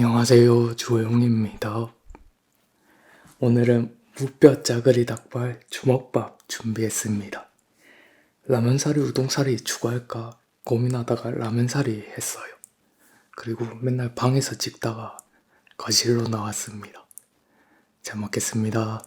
안녕하세요. 조용입니다. 오늘은 무뼈 짜그리 닭발 주먹밥 준비했습니다. 라면사리 우동사리 추가할까 고민하다가 라면사리 했어요. 그리고 맨날 방에서 찍다가 거실로 나왔습니다. 잘 먹겠습니다.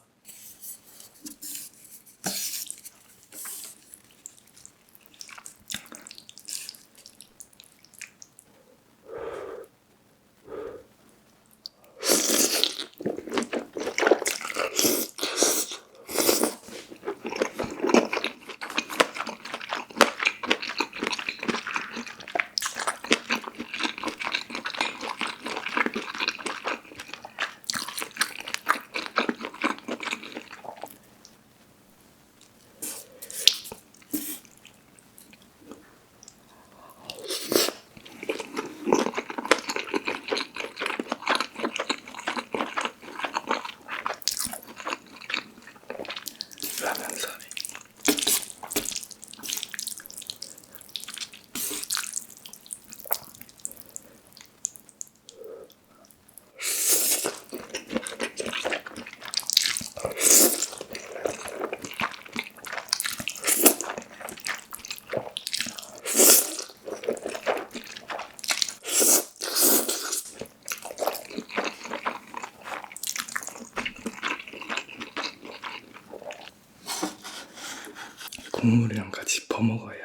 국물이랑 같이 버먹어야 돼요.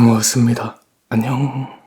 잘 먹었습니다. 안녕.